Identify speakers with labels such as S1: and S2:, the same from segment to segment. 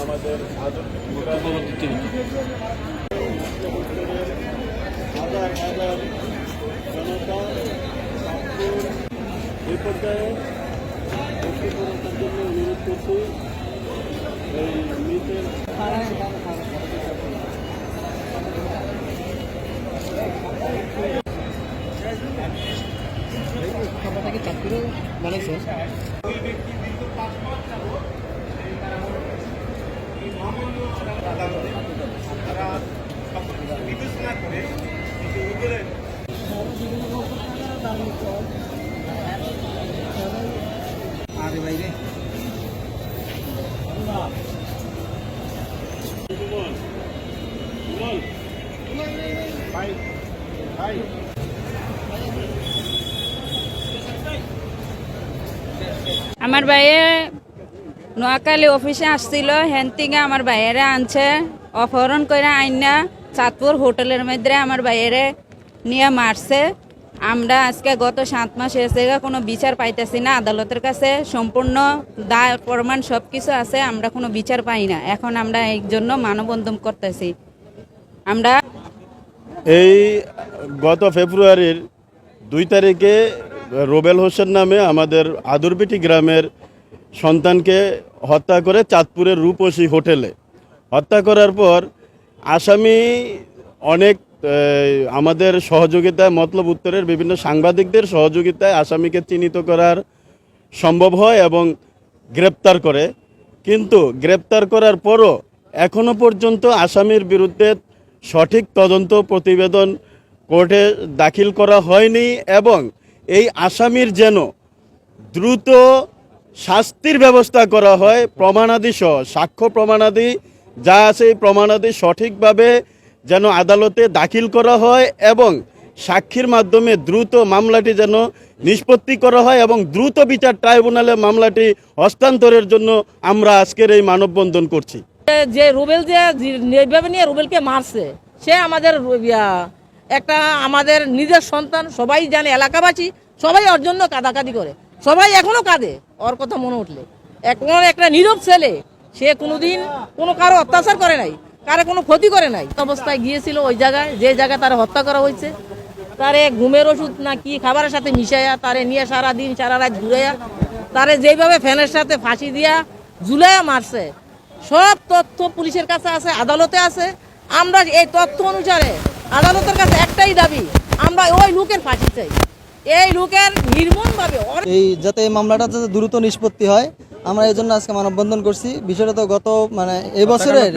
S1: আমাদের হাজার হাজার জনতা এই পর্যায়ে জন্য অনুরোধ করছি এই মৃতের
S2: খাবারটাকে চাকরিও বানাইছে আরে বাইরে
S1: ভাই ভাই
S3: আমার ভাইয়ে নোয়াখালী অফিসে আসছিল হেন থেকে আমার ভাইয়েরে আনছে, অপহরণ করে আইনা চাঁদপুর হোটেলের মধ্যে আমার ভাইয়েরে নিয়ে মারছে। আমরা আজকে গত সাত মাস হয়েছে কোনো বিচার পাইতেছি না, আদালতের কাছে সম্পূর্ণ দায়, প্রমাণ সব কিছু আছে, আমরা কোনো বিচার পাই না। এখন আমরা এই জন্য মানবন্ধন করতেছি। আমরা
S1: এই গত ফেব্রুয়ারির দুই তারিখে রোবেল হোসেন নামে আমাদের আদুরবিটি গ্রামের সন্তানকে হত্যা করে চাঁদপুরের রূপসী হোটেলে। হত্যা করার পর আসামি অনেক আমাদের সহযোগিতায়, মতলব উত্তরের বিভিন্ন সাংবাদিকদের সহযোগিতায় আসামিকে চিহ্নিত করার সম্ভব হয় এবং গ্রেপ্তার করে। কিন্তু গ্রেপ্তার করার পরও এখনও পর্যন্ত আসামির বিরুদ্ধে সঠিক তদন্ত প্রতিবেদন কোর্টে দাখিল করা হয়নি এবং এই আসামির যেন দ্রুত শাস্তির ব্যবস্থা করা হয়, প্রমাণাদি সহ, সাক্ষ্য প্রমাণাদি যা আছে এই প্রমাণাদি সঠিকভাবে যেন আদালতে দাখিল করা হয় এবং সাক্ষীর মাধ্যমে দ্রুত মামলাটি যেন নিষ্পত্তি করা হয় এবং দ্রুত বিচার ট্রাইব্যুনালে মামলাটি হস্তান্তরের জন্য আমরা আজকের এই মানববন্ধন করছি।
S4: যে রুবেল যে যেভাবে নিয়ে রুবেলকে মারছে, সে আমাদের একটা আমাদের নিজের সন্তান, সবাই জানে, এলাকাবাসী, সবাই ওর জন্য কাদাকাদি করে। সবাই এখনও কাঁদে, ওর কথা মনে উঠলে। এখন একটা নীরব ছেলে, সে কোনোদিন কোনো কারও অত্যাচার করে নাই, কারও কোনো ক্ষতি করে নাই। অবস্থায় গিয়েছিল ওই জায়গায়, যে জায়গায় তারা হত্যা করা হয়েছে। তারে ঘুমের ওষুধ না কি খাবারের সাথে মিশাইয়া, তারে নিয়ে সারা দিন সারা রাত ঘুরাইয়া, তারে যেভাবে ফ্যানের সাথে ফাঁসি দিয়া ঝুলাইয়া মারছে। সব তথ্য পুলিশের কাছে আছে, আদালতে আছে। আমরা এই তথ্য অনুসারে আদালতের কাছে একটাই দাবি আমরা ওই লোকের ফাঁসি চাই। এই লোকের নির্মমভাবে
S2: এই যাতে এই মামলাটা যাতে দ্রুত নিষ্পত্তি হয় আমরা এই জন্য আজকে মানববন্ধন করছি। বিষয়টা তো গত মানে এই বছরের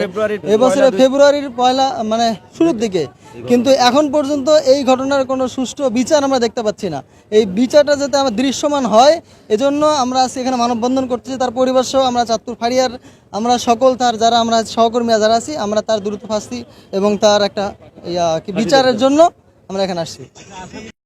S2: এই বছরের ফেব্রুয়ারির পয়লা মানে শুরুর দিকে। কিন্তু এখন পর্যন্ত এই ঘটনার কোনো সুষ্ঠু বিচার আমরা দেখতে পাচ্ছি না। এই বিচারটা যাতে আমার দৃশ্যমান হয় এজন্য আমরা আজকে এখানে মানববন্ধন করতেছি। তার পরিবার সহ আমরা চাঁদপুর ফাড়িয়ার আমরা সকল তার যারা আমরা সহকর্মীরা যারা আছি আমরা তার দ্রুত ফাঁসি এবং তার একটা বিচারের জন্য আমরা এখানে আসছি।